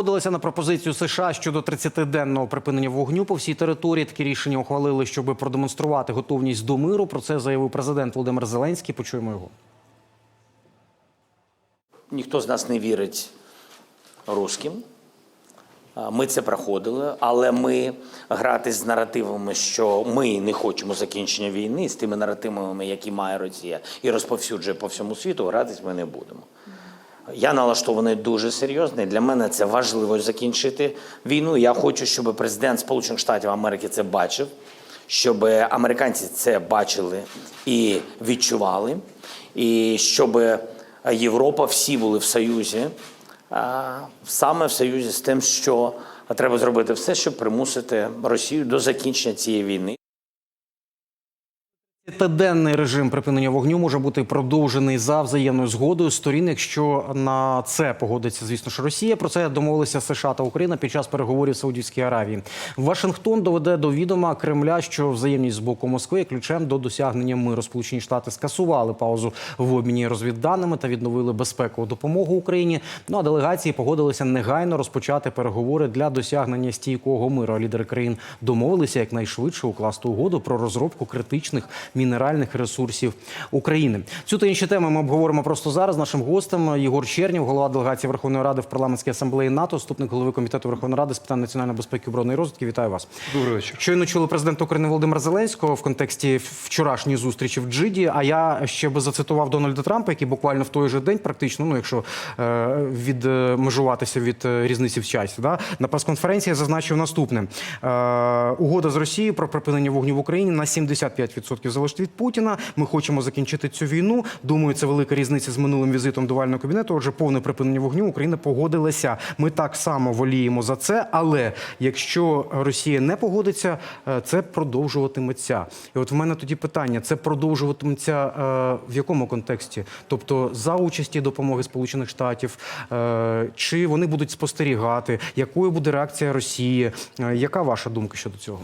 Погодилися на пропозицію США щодо 30-денного припинення вогню по всій території. Такі рішення ухвалили, щоб продемонструвати готовність до миру. Про це заявив президент Володимир Зеленський. Почуємо його. Ніхто з нас не вірить русським. Ми це проходили, але ми грати з наративами, що ми не хочемо закінчення війни, з тими наративами, які має Росія, і розповсюджує по всьому світу, гратись ми не будемо. Я налаштований дуже серйозно. Для мене це важливо закінчити війну. Я хочу, щоб президент Сполучених Штатів Америки це бачив, щоб американці це бачили і відчували, і щоб Європа всі були в союзі, саме в союзі з тим, що треба зробити все, щоб примусити Росію до закінчення цієї війни. Денний режим припинення вогню може бути продовжений за взаємною згодою сторін, якщо на це погодиться, звісно ж, Росія. Про це домовилися США та Україна під час переговорів в Саудівській Аравії. Вашингтон доведе до відома Кремля, що взаємність з боку Москви є ключем до досягнення миру. Сполучені Штати скасували паузу в обміні розвідданими та відновили безпекову допомогу Україні. Ну а делегації погодилися негайно розпочати переговори для досягнення стійкого миру. Лідери країн домовилися якнайшвидше укласти угоду про розробку критичних мінеральних ресурсів України. Цю та інші теми ми обговоримо просто зараз. Нашим гостем Єгор Чернів, голова делегації Верховної Ради в парламентській асамблеї НАТО, заступник голови комітету Верховної Ради з питань національної безпеки, оборони і розвитки. Вітаю вас. Добрий вечір. Щойно чули президента України Володимира Зеленського в контексті вчорашньої зустрічі в Джиді. А я ще би зацитував Дональда Трампа, який буквально в той же день, практично, ну якщо е, відмежуватися від е, різниці в часі, да, на прес-конференції зазначив наступне: е, угода з Росією про припинення вогню в Україні на 75% залежить від Путіна. Ми хочемо закінчити цю війну. Думаю, це велика різниця з минулим візитом довального кабінету. Отже, повне припинення вогню Україна погодилася. Ми так само воліємо за це. Але якщо Росія не погодиться, е, це продовжуватиметься. І от в мене тоді питання: це продовжуватиметься е, в якому контексті? Тобто за участі допомоги Сполучених Штатів, е, чи вони будуть спостерігати, якою буде реакція Росії? Яка ваша думка щодо цього?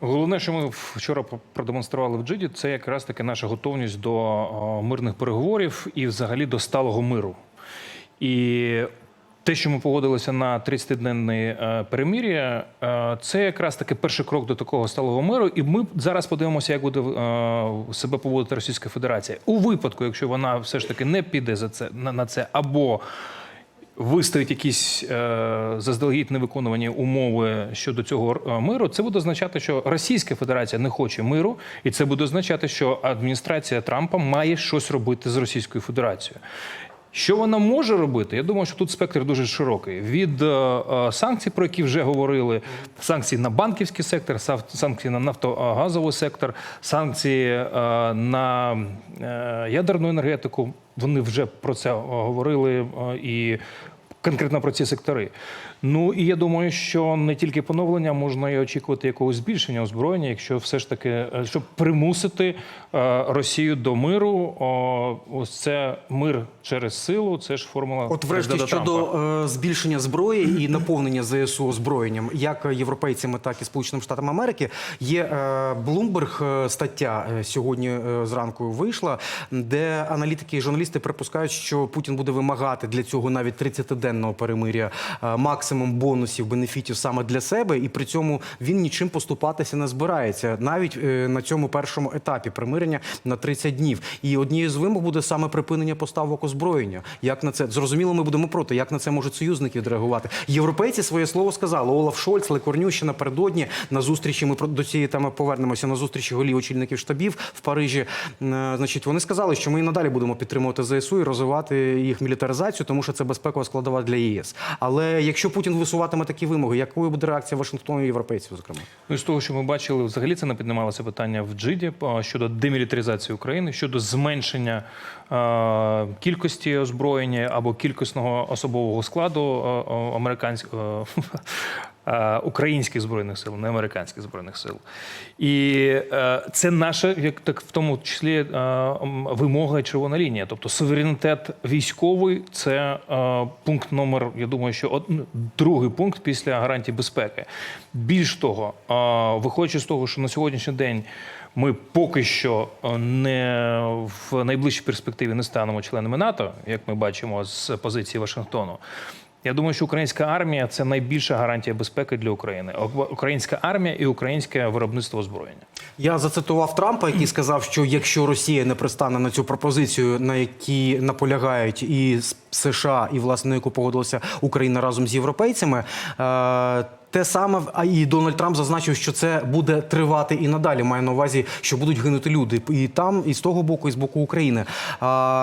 Головне, що ми вчора продемонстрували в Джиді, це якраз таки наша готовність до мирних переговорів і взагалі до сталого миру. І те, що ми погодилися на 30-денне е, перемир'я, е, це якраз таки перший крок до такого сталого миру. І ми зараз подивимося, як буде е, себе поводити Російська Федерація у випадку, якщо вона все ж таки не піде за це на це або виставить якісь е, заздалегідь невиконувані умови щодо цього е, миру, це буде означати, що Російська Федерація не хоче миру, і це буде означати, що адміністрація Трампа має щось робити з Російською Федерацією. Що вона може робити? Я думаю, що тут спектр дуже широкий. Від е, е, санкцій, про які вже говорили, санкції на банківський сектор, санкції на нафтогазовий сектор, санкції е, на ядерну енергетику. Вони вже про це говорили і конкретно про ці сектори. Ну і я думаю, що не тільки поновлення можна і очікувати якогось збільшення озброєння, якщо все ж таки е, щоб примусити е, Росію до миру. Ось це мир через силу. Це ж формула От, врешті, щодо е, збільшення зброї і наповнення ЗСУ озброєнням, як європейцями, так і Сполученими Штатами Америки, є Блумберг стаття сьогодні зранку вийшла, де аналітики і журналісти припускають, що Путін буде вимагати для цього навіть 30-денного перемиря е, максимум бонусів, бенефітів саме для себе, і при цьому він нічим поступатися не збирається, навіть е, на цьому першому етапі примирення на 30 днів. І однією з вимог буде саме припинення поставок озброєння. Як на це зрозуміло, ми будемо проти. Як на це можуть союзники відреагувати? Європейці своє слово сказали. Олаф Шольц, Лекорнющина напередодні на зустрічі. Ми до цієї теми повернемося на зустрічі голів очільників штабів в Парижі. Е, Значить, вони сказали, що ми і надалі будемо підтримувати ЗСУ і розвивати їх мілітаризацію, тому що це безпекова складова для ЄС. Але якщо Путін висуватиме такі вимоги, якою буде реакція Вашингтону і європейців, зокрема? Ну, з того, що ми бачили, взагалі це не піднімалося питання в Джиді щодо демілітаризації України, щодо зменшення е, кількості озброєння або кількісного особового складу е, американського. е, Українських збройних сил, не американських збройних сил, і е, це наша, як так в тому числі е, вимога червона лінія. Тобто суверенітет військовий це е, пункт номер, я думаю, що од- ну, другий пункт після гарантій безпеки. Більш того, е, виходячи з того, що на сьогоднішній день ми поки що е, не в найближчій перспективі не станемо членами НАТО, як ми бачимо з позиції Вашингтону. Я думаю, що українська армія це найбільша гарантія безпеки для України. Українська армія і українське виробництво озброєння. Я зацитував Трампа, який сказав, що якщо Росія не пристане на цю пропозицію, на якій наполягають і США, і власне на яку погодилася Україна разом з європейцями. Е- те саме, і Дональд Трамп зазначив, що це буде тривати і надалі. Має на увазі, що будуть гинути люди і там, і з того боку, і з боку України.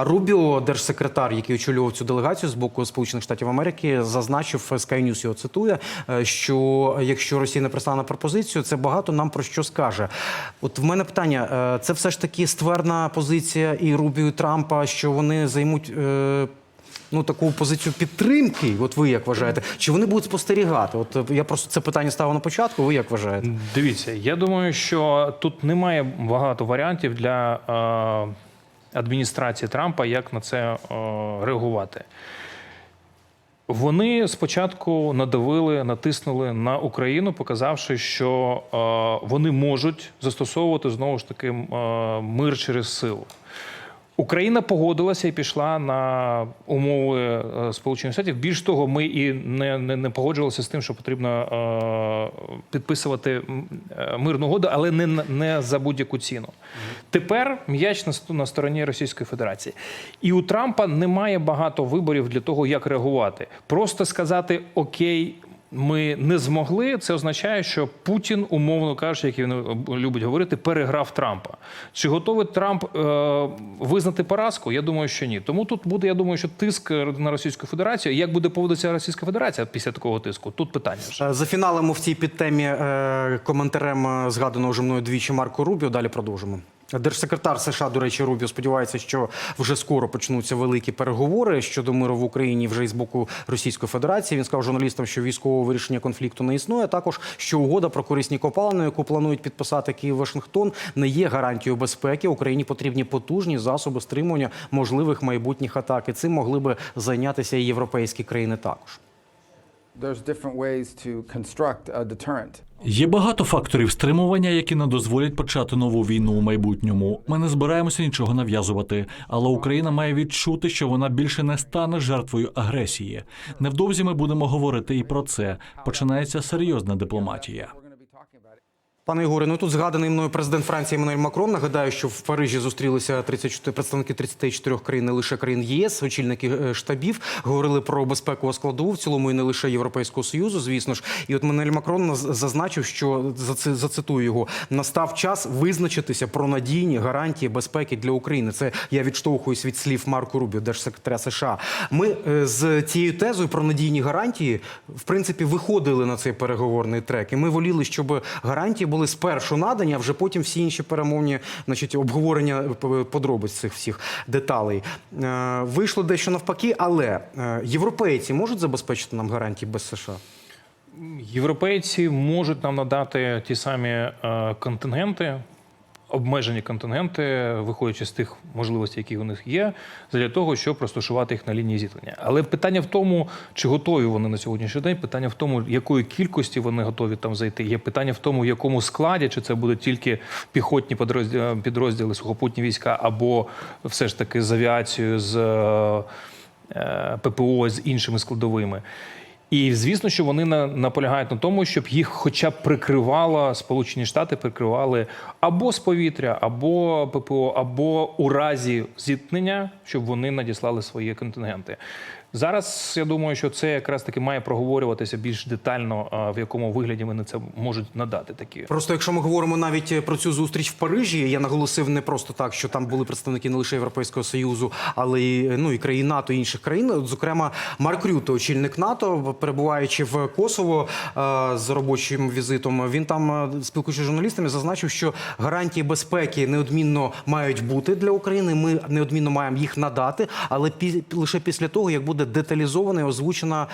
Рубіо, держсекретар, який очолював цю делегацію з боку Сполучених Штатів Америки, зазначив Sky News його цитує, е, що якщо Росія не пристане пропозицію, це багато нам про що скаже. От в мене питання: е, це все ж таки ствердна позиція і Рубіо і Трампа, що вони займуть. Ну, таку позицію підтримки, от ви як вважаєте, чи вони будуть спостерігати? От е, я просто це питання ставив на початку. Ви як вважаєте? Дивіться, я думаю, що тут немає багато варіантів для е, адміністрації Трампа, як на це е, реагувати. Вони спочатку надавили, натиснули на Україну, показавши, що е, вони можуть застосовувати знову ж таки е, мир через силу. Україна погодилася і пішла на умови е, Сполучених Штатів. Більш того, ми і не, не, не погоджувалися з тим, що потрібно е, підписувати е, мирну угоду, але не, не за будь-яку ціну. Тепер м'яч на, на стороні Російської Федерації. І у Трампа немає багато виборів для того, як реагувати. Просто сказати Окей. Ми не змогли. Це означає, що Путін, умовно кажучи, як він любить говорити, переграв Трампа. Чи готовий Трамп е, визнати поразку? Я думаю, що ні. Тому тут буде, я думаю, що тиск на Російську Федерацію. Як буде поводитися Російська Федерація після такого тиску? Тут питання. вже. Е, Зафіналимо в цій підтемі е, коментарем е, згаданого вже мною двічі Марко Рубіо. Далі продовжимо. Держсекретар США, до речі, Рубіо сподівається, що вже скоро почнуться великі переговори щодо миру в Україні вже із боку Російської Федерації. Він сказав журналістам, що військового вирішення конфлікту не існує. Також що угода про корисні копалини, яку планують підписати Київ Вашингтон, не є гарантією безпеки. Україні потрібні потужні засоби стримування можливих майбутніх атак. І цим могли би зайнятися і європейські країни також. Є багато факторів стримування, які не дозволять почати нову війну у майбутньому. Ми не збираємося нічого нав'язувати, але Україна має відчути, що вона більше не стане жертвою агресії. Невдовзі ми будемо говорити і про це. Починається серйозна дипломатія. Пане Ігоре, ну тут згаданий мною президент Франції Еммануель Макрон. Нагадаю, що в Парижі зустрілися 34 представники 34 країн, не лише країн ЄС, очільники е, штабів, говорили про безпекову складову в цілому і не лише Європейського союзу, звісно ж. І от Еммануель Макрон зазначив, що зацитую його: настав час визначитися про надійні гарантії безпеки для України. Це я відштовхуюсь від слів Марко Рубіо, держсекретаря США. Ми е, з цією тезою про надійні гарантії, в принципі, виходили на цей переговорний трек. І ми воліли, щоб гарантії були спершу надані, а вже потім всі інші перемовні, значить, обговорення е, подробиць цих всіх деталей. Е, Вийшло дещо навпаки, але е, європейці можуть забезпечити нам гарантії без США? Європейці можуть нам надати ті самі контингенти, обмежені контингенти, виходячи з тих можливостей, які у них є, для того, щоб розташувати їх на лінії зіткнення. Але питання в тому, чи готові вони на сьогоднішній день, питання в тому, якої кількості вони готові там зайти. Є питання в тому, в якому складі, чи це будуть тільки піхотні підрозділи, підрозділи сухопутні війська, або все ж таки з авіацією, з е, е, ППО, з іншими складовими. І звісно, що вони на, наполягають на тому, щоб їх хоча б прикривала Сполучені Штати, прикривали або з повітря, або ППО, або у разі зіткнення, щоб вони надіслали свої контингенти. Зараз я думаю, що це якраз таки має проговорюватися більш детально, в якому вигляді вони це можуть надати такі. Просто якщо ми говоримо навіть е, про цю зустріч в Парижі, я наголосив не просто так, що там були представники не лише Європейського союзу, але й ну і країн НАТО і інших країн. От, Зокрема, Марк Рюте, очільник НАТО, перебуваючи в Косово е, з робочим візитом, він там е, спілкуючись з журналістами, зазначив, що гарантії безпеки неодмінно мають бути для України. Ми неодмінно маємо їх надати, але пі- лише після того, як буде деталізована і озвучена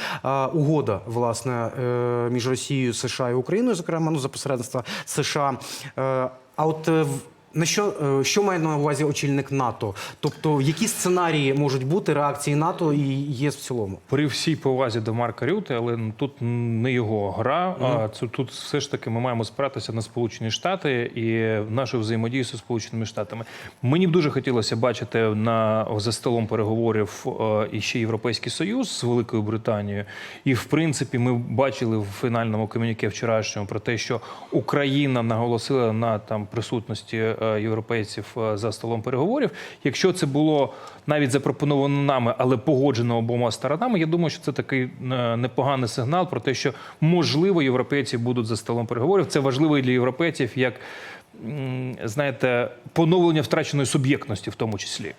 угода власне е, між Росією, США і Україною, зокрема, ну за посередництва США. Е, а от е, На що, е, що має на увазі очільник НАТО? Тобто, які сценарії можуть бути реакції НАТО і ЄС в цілому? При всій повазі до Марка Рюти, але тут не його гра. А це тут все ж таки ми маємо спиратися на Сполучені Штати і нашу взаємодію зі Сполученими Штатами. Мені б дуже хотілося бачити на за столом переговорів е, і ще Європейський Союз з Великою Британією. І в принципі, ми бачили в фінальному комюніке вчорашньому про те, що Україна наголосила на там присутності е, європейців е, за столом переговорів. Якщо це було навіть запропоновано нами, але погоджено обома сторонами, я думаю, що це такий е, непоганий сигнал про те, що можливо європейці будуть за столом переговорів. Це важливо і для європейців як знаєте, поновлення втраченої суб'єктності, в тому числі.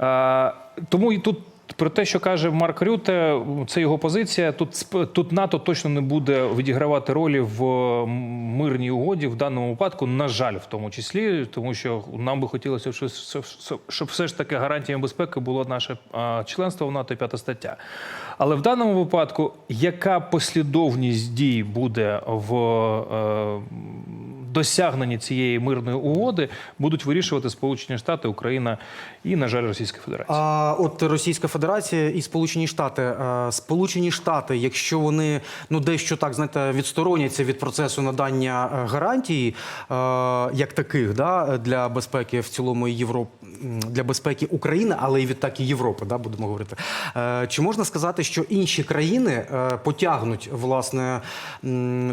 Е, Тому і тут. Про те, що каже Марк Рюте, це його позиція. Тут тут НАТО точно не буде відігравати ролі в мирній угоді в даному випадку. На жаль, в тому числі, тому що нам би хотілося, щоб, все ж таки гарантіями безпеки було наше членство в НАТО п'ята стаття. Але в даному випадку, яка послідовність дій буде в е, досягненні цієї мирної угоди, будуть вирішувати Сполучені Штати, Україна і, на жаль, Російська Федерація. А от Російська Федерація і Сполучені Штати. е, Сполучені Штати, якщо вони ну дещо так знаєте, відстороняться від процесу надання е, гарантій, е, як таких, да, для безпеки в цілому Європи для безпеки України, але і відтак і Європи, да, будемо говорити. Чи можна сказати, що інші країни потягнуть власне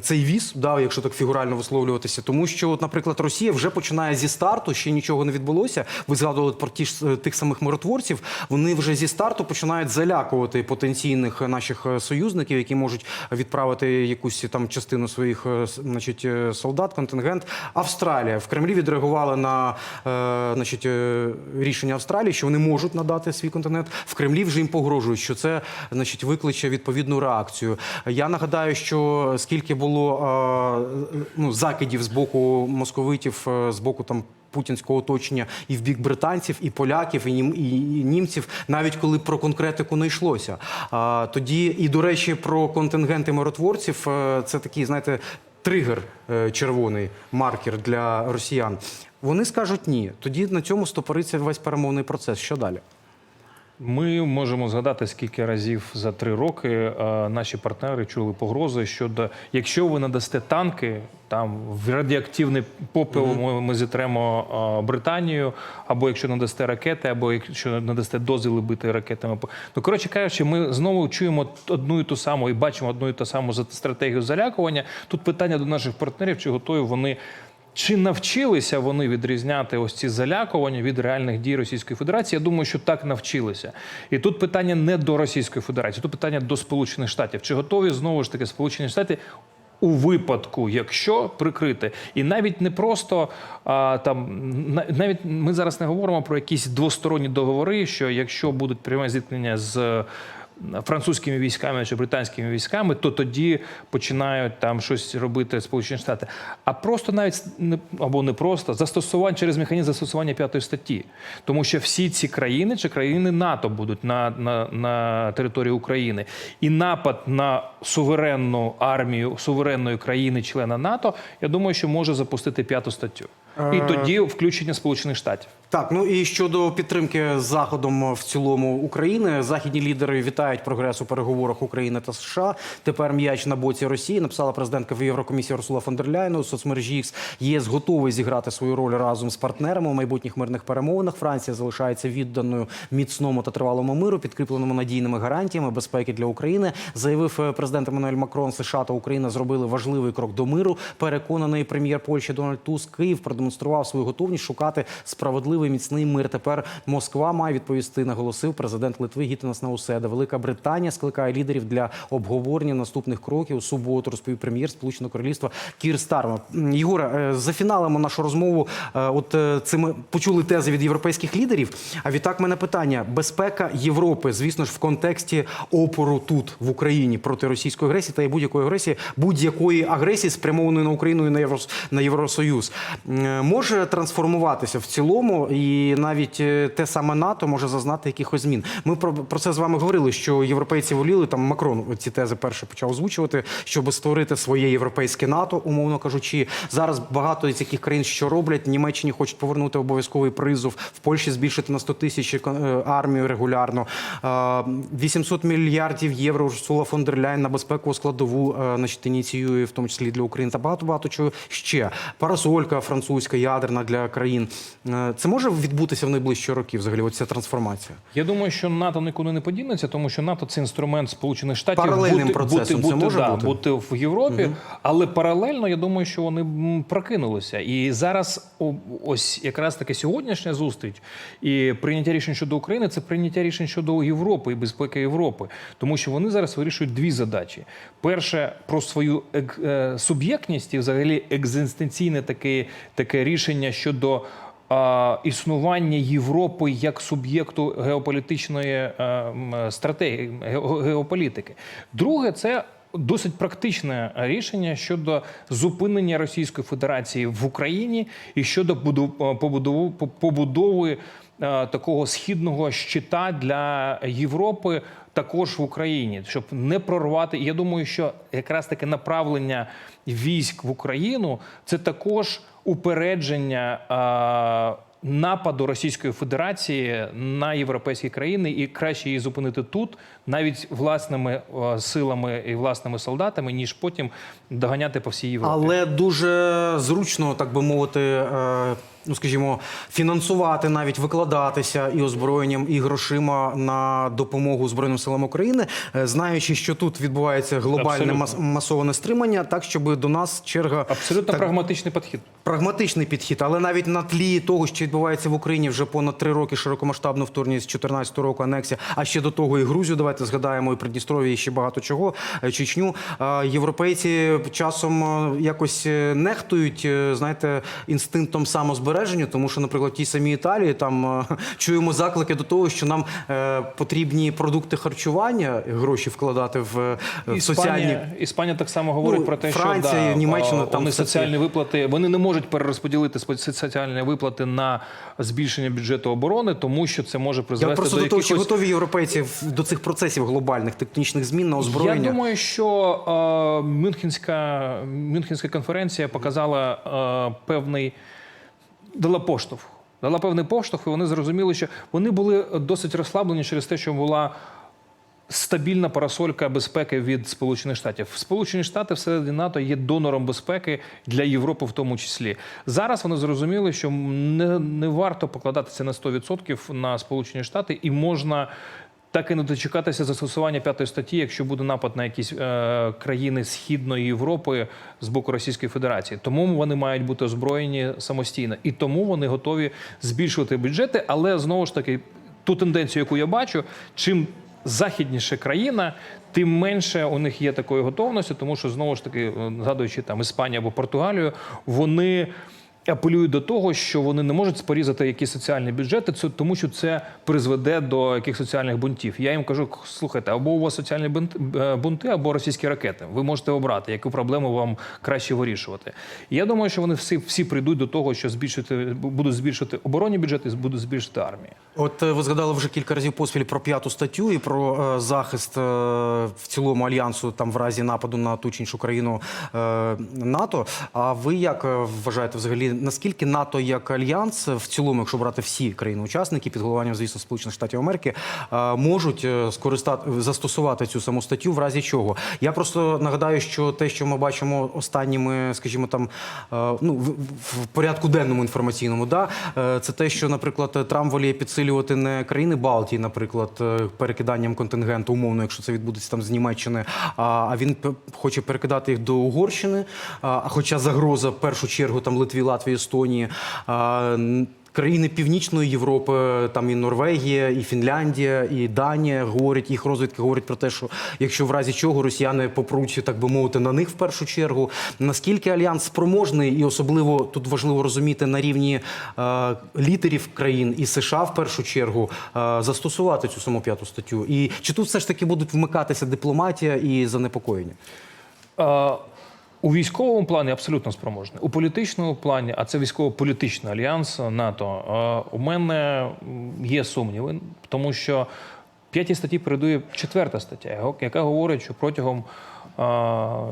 цей віз, да, якщо так фігурально висловлюватися, тому що, от, наприклад, Росія вже починає зі старту, ще нічого не відбулося. Ви згадували про ті ж е, тих самих миротворців. Вони вже зі старту починають залякувати потенційних наших е, союзників, які можуть відправити якусь там частину своїх е, значить, е, солдат, контингент. Австралія в Кремлі відреагували на е, значить, е, рішення Австралії, що вони можуть надати свій континент. В Кремлі вже їм погрожують, що це значить викличе відповідну реакцію. Я нагадаю, що скільки було е, ну, закидів з боку московитів, е, з боку там. Путінського оточення і в бік британців, і поляків, і, нім, і і німців, навіть коли про конкретику не йшлося. А, тоді, і до речі, про контингенти миротворців е, це такий, знаєте, тригер е, червоний маркер для росіян. Вони скажуть ні. Тоді на цьому стопориться весь перемовний процес. Що далі? Ми можемо згадати, скільки разів за три роки е, наші партнери чули погрози щодо якщо ви надасте танки, там в радіоактивний попел ми, ми зітремо е, Британію, або якщо надасте ракети, або якщо надасте дозвіли бити ракетами. Ну коротше кажучи, ми знову чуємо одну і ту саму і бачимо одну і ту саму стратегію залякування. Тут питання до наших партнерів, чи готові вони. Чи навчилися вони відрізняти ось ці залякування від реальних дій Російської Федерації? Я думаю, що так навчилися. І тут питання не до Російської Федерації, тут питання до Сполучених Штатів. Чи готові знову ж таки Сполучені Штати? У випадку, якщо прикрити, і навіть не просто а, там на- навіть ми зараз не говоримо про якісь двосторонні договори, що якщо будуть пряме зіткнення з французькими військами чи британськими військами, то тоді починають там щось робити Сполучені Штати. А просто навіть або не просто застосування через механізм застосування п'ятої статті, тому що всі ці країни чи країни НАТО будуть на, на, на території України, і напад на суверенну армію суверенної країни-члена НАТО, я думаю, що може запустити п'яту статтю. І тоді включення Сполучених Штатів. Так, ну і щодо підтримки заходом в цілому України, західні лідери вітають прогрес у переговорах України та США. Тепер м'яч на боці Росії. Написала президентка в Єврокомісії Урсула фон дер у соцмережі X. ЄС готовий зіграти свою роль разом з партнерами у майбутніх мирних перемовинах. Франція залишається відданою міцному та тривалому миру, підкріпленому надійними гарантіями безпеки для України. Заявив е, президент Еммануель Макрон. США та Україна зробили важливий крок до миру. Переконаний прем'єр Польщі Дональд Туск Київ продемонстрував свою готовність шукати справедливий міцний мир. Тепер Москва має відповісти, наголосив президент Литви Гітенас Науседа. Велика Британія скликає лідерів для обговорення наступних кроків у суботу. Розповів прем'єр Сполученого Королівства Кір Старма. Єгоре, е, зафіналимо нашу розмову. Е, От е, цими почули тези від європейських лідерів. А відтак мене питання: безпека Європи, звісно ж, в контексті опору тут в Україні проти російської агресії та й будь-якої агресії, будь-якої агресії спрямованої на Україну і на Єврос- Євросоюз, може трансформуватися в цілому і навіть е, те саме НАТО може зазнати якихось змін. Ми про, це з вами говорили, що європейці воліли там Макрон ці тези перше почав озвучувати, щоб створити своє європейське НАТО, умовно кажучи. Зараз багато з яких країн що роблять. Німеччині хочуть повернути обов'язковий призов, в Польщі збільшити на 100 тисяч е, армію регулярно. Е, 800 мільярдів євро Урсула фон дер Ляйн на безпекову складову е, значить, ініціює, в тому числі для України та багато багато чого ще. Парасолька французька, ядерна для країн. Е, Це може відбутися в найближчі роки, взагалі, оця трансформація. Я думаю, що НАТО нікуди не подінеться, тому що НАТО це інструмент Сполучених Штатів Паралельним бути, процесом бути, це бути, може да, бути? бути в Європі, але паралельно я думаю, що вони прокинулися. І зараз ось якраз таки сьогоднішня зустріч і прийняття рішень щодо України це прийняття рішень щодо Європи і безпеки Європи, тому що вони зараз вирішують дві задачі: перше про свою е, суб'єктність і взагалі екзистенційне таке, таке рішення щодо існування Європи як суб'єкту геополітичної е, стратегії геополітики. Друге, це досить практичне рішення щодо зупинення Російської Федерації в Україні і щодо буду- побудови побудови е, такого східного щита для Європи. Також в Україні, щоб не прорвати. Я думаю, що якраз таке направлення військ в Україну це також упередження нападу Російської Федерації на європейські країни, і краще її зупинити тут, навіть власними силами і власними солдатами, ніж потім доганяти по всій Європі. Але дуже зручно, так би мовити, е, ну скажімо, фінансувати, навіть викладатися і озброєнням, і грошима на допомогу Збройним силам України, е, знаючи, що тут відбувається глобальне мас- масоване стримання, так щоб до нас черга Абсолютно так, прагматичний підхід. прагматичний підхід, але навіть на тлі того, що відбувається в Україні вже понад три роки широкомасштабне вторгнення з 14 року анексія, а ще до того і Грузію. Давайте згадаємо і Придністров'я, і ще багато чого. е, Чечню. Е, Європейці часом якось нехтують, знаєте, інстинктом самозбереження, тому що, наприклад, в тій самій Італії там е, чуємо заклики до того, що нам е, потрібні продукти харчування, гроші вкладати в, е, в соціальні Іспанія, Іспанія так само говорить Ну, про те, Франція, що да, Німеччина, там вони соціальні виплати. Вони не можуть перерозподілити соціальні виплати на збільшення бюджету оборони, тому що це може Я призвести просто до до того, чи якихось готові європейці до цих процесів глобальних тектонічних змін на озброєння? Я думаю, що е, Мюнхенська, Мюнхенська конференція показала е, певний дала поштовх. Дала певний поштовх, і вони зрозуміли, що вони були досить розслаблені через те, що була стабільна парасолька безпеки від Сполучених Штатів. Сполучені Штати всередині НАТО є донором безпеки для Європи, в тому числі. Зараз вони зрозуміли, що не, не варто покладатися на 100% на Сполучені Штати, і можна. Так і не дочекатися застосування п'ятої статті, якщо буде напад на якісь е, країни Східної Європи з боку Російської Федерації. Тому вони мають бути озброєні самостійно, і тому вони готові збільшувати бюджети. Але знову ж таки, ту тенденцію, яку я бачу, чим західніша країна, тим менше у них є такої готовності, тому що знову ж таки, е, згадуючи там Іспанію або Португалію, вони. Апелюють до того, що вони не можуть спорізати якісь соціальні бюджети, це тому, що це призведе до яких соціальних бунтів. Я їм кажу: слухайте, або у вас соціальні е, бунти, або російські ракети. Ви можете обрати, яку проблему вам краще вирішувати. Я думаю, що вони всі всі прийдуть до того, що збільшити будуть збільшувати оборонні бюджети, будуть збільшити армію. От е, ви згадали вже кілька разів поспіль про п'яту статтю і про е, захист е, в цілому альянсу там в разі нападу на ту чи іншу країну е, НАТО. А ви як е, вважаєте взагалі, наскільки НАТО як альянс в цілому, якщо брати всі країни-учасники під головуванням, звісно, Сполучених Штатів Америки, е, можуть е, скористати застосувати цю саму статтю в разі чого? Я просто нагадаю, що те, що ми бачимо останніми, скажімо, там е, ну в, порядку денному інформаційному, да це те, що, наприклад, Трамп воліє підсилювати не країни Балтії, наприклад, перекиданням контингенту, умовно, якщо це відбудеться там з Німеччини, а, він хоче перекидати їх до Угорщини. А, хоча загроза в першу чергу там Литві, Латвії, Естонії. Країни Північної Європи, там і Норвегія, і Фінляндія, і Данія говорять, їх розвідки говорять про те, що якщо в разі чого росіяни попруть, так би мовити, на них в першу чергу. Наскільки альянс спроможний, і особливо тут важливо розуміти на рівні е, лідерів країн і США в першу чергу е, застосувати цю саму п'яту статтю? І чи тут все ж таки будуть вмикатися дипломатія і занепокоєння? У військовому плані абсолютно спроможний. У політичному плані, а це військово-політичний альянс НАТО. е, У мене є сумніви, тому що п'ятій статті передує четверта стаття, яка- говорить, що протягом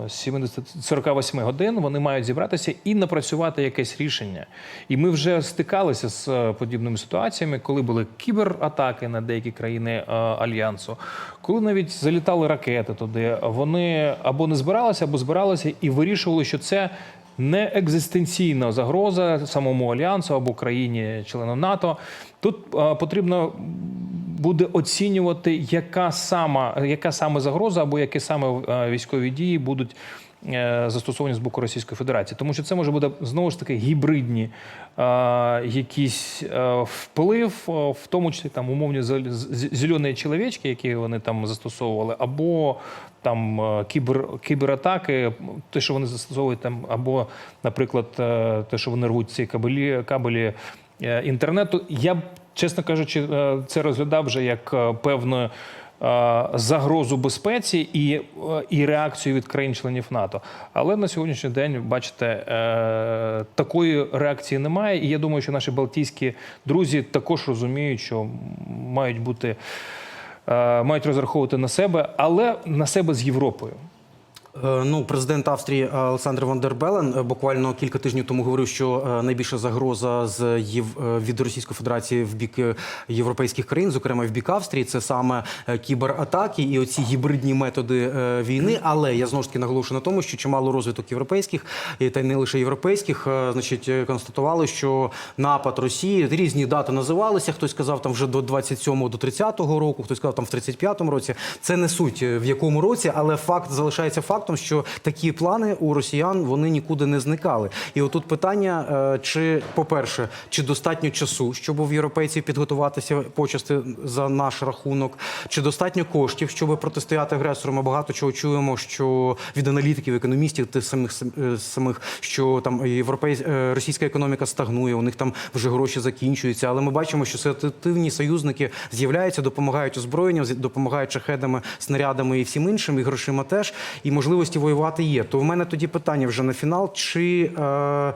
70 48 годин вони мають зібратися і напрацювати якесь рішення. І ми вже стикалися з е, подібними ситуаціями, коли були кібератаки на деякі країни е, альянсу, коли навіть залітали ракети туди. Вони або не збиралися, або збиралися і вирішували, що це. Не екзистенційна загроза самому альянсу або країні члену НАТО. Тут е, потрібно буде оцінювати, яка сама, яка саме загроза або які саме е, військові дії будуть е, застосовані з боку Російської Федерації, тому що це може бути знову ж таки гібридні е, якісь е, вплив, е, в тому числі там умовні зелені чоловічки, які вони там застосовували, або там кібер, кібератаки, те, що вони застосовують там, або, наприклад, те, що вони рвуть ці кабелі, кабелі інтернету. Я чесно кажучи, е, це розглядав вже як е, певну е, загрозу безпеці і, і реакцію від країн-членів НАТО. Але на сьогоднішній день, бачите, такої реакції немає. І я думаю, що наші балтійські друзі також розуміють, що мають бути. Мають розраховувати на себе, але на себе з Європою. Е, Ну, президент Австрії Олександр Ван дер Белен е, буквально кілька тижнів тому говорив, що е, найбільша загроза з Єв... від Російської Федерації в бік європейських країн, зокрема в бік Австрії, це саме кібератаки і оці гібридні методи війни. Але я знову ж таки наголошую на тому, що чимало розвиток європейських та й не лише європейських, значить, констатували, що напад Росії різні дати називалися. Хтось сказав там вже до 27-го, до 30-го року, хтось сказав там в 35-му році. Це не суть в якому році, але факт залишається фактом, що такі плани у росіян вони нікуди не зникали. І отут питання: е, чи, по-перше, чи достатньо часу, щоб в європейців підготуватися почасти за наш рахунок, чи достатньо коштів, щоб протистояти агресору? Ми багато чого чуємо, що від аналітиків, економістів, тих самих е, самих, що там європейсь... е, російська економіка стагнує, у них там вже гроші закінчуються. Але ми бачимо, що ситуативні союзники з'являються, допомагають озброєнням, допомагають шахедами, снарядами і всім іншим, і грошима теж, і можливості воювати є. То в мене тоді питання вже на фінал: чи е,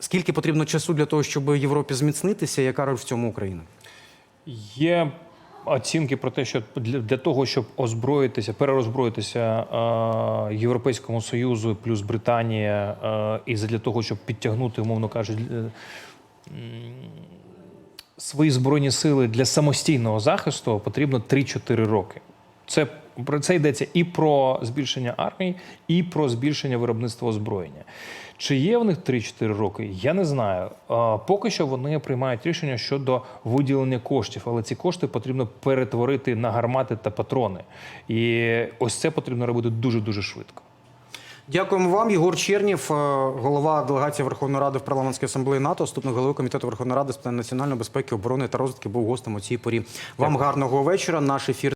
скільки потрібно часу для того, щоб Європі зміцнитися, яка роль в цьому України? Є оцінки про те, що для, для того, щоб озброїтися, перерозброїтися е, Європейському Союзу плюс Британія, е, і для того, щоб підтягнути, умовно кажучи, е, свої збройні сили для самостійного захисту, потрібно 3-4 роки. Це про це йдеться і про збільшення армії, і про збільшення виробництва озброєння. Чи є в них 3-4 роки? Я не знаю. Поки що вони приймають рішення щодо виділення коштів, але ці кошти потрібно перетворити на гармати та патрони. І ось це потрібно робити дуже дуже швидко. Дякуємо вам, Єгор Чернів, е, голова делегації Верховної Ради в парламентській асамблеї НАТО, заступник голови комітету Верховної Ради з питань національної безпеки, оборони та розвитки, був гостем у цій порі. Вам гарного вечора. Наш ефір.